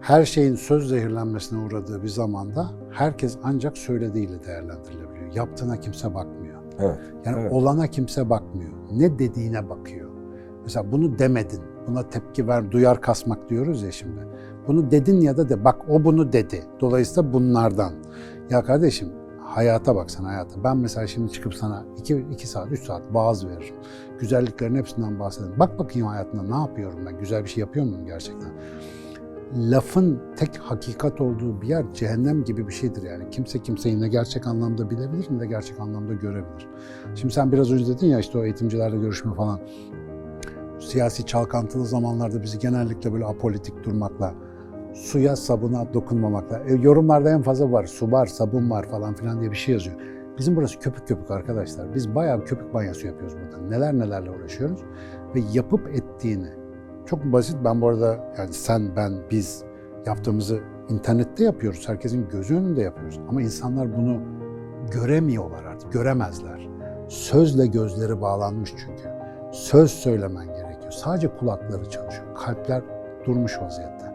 Her şeyin söz zehirlenmesine uğradığı bir zamanda herkes ancak söylediğiyle değerlendirilebiliyor. Yaptığına kimse bakmıyor. Evet. Yani Evet. olana kimse bakmıyor. Ne dediğine bakıyor. Mesela bunu demedin, buna tepki ver, duyar kasmak diyoruz ya şimdi. Bunu dedin ya da de, bak o bunu dedi. Dolayısıyla bunlardan. Ya kardeşim hayata bak sen hayata. Ben mesela şimdi çıkıp sana iki, iki saat, üç saat vaaz veririm. Güzelliklerin hepsinden bahsederim. Bak bakayım hayatında ne yapıyorum ben? Güzel bir şey yapıyor muyum gerçekten? Lafın tek hakikat olduğu bir yer cehennem gibi bir şeydir yani. Kimse kimseyi ne gerçek anlamda bilebilir ne de gerçek anlamda görebilir. Şimdi sen biraz önce dedin ya işte o eğitimcilerle görüşme falan. Siyasi çalkantılı zamanlarda bizi genellikle böyle apolitik durmakla, suya sabuna dokunmamakla. E, yorumlarda en fazla var, su var, sabun var falan filan diye bir şey yazıyor. Bizim burası köpük köpük arkadaşlar. Biz bayağı köpük banyosu yapıyoruz burada. Neler nelerle uğraşıyoruz. Ve yapıp ettiğini, çok basit. Ben bu arada yani sen, ben, biz yaptığımızı internette yapıyoruz. Herkesin gözü önünde yapıyoruz. Ama insanlar bunu göremiyorlar artık, göremezler. Sözle gözleri bağlanmış çünkü. Söz söylemen gerekiyor. Sadece kulakları çalışıyor. Kalpler durmuş vaziyette.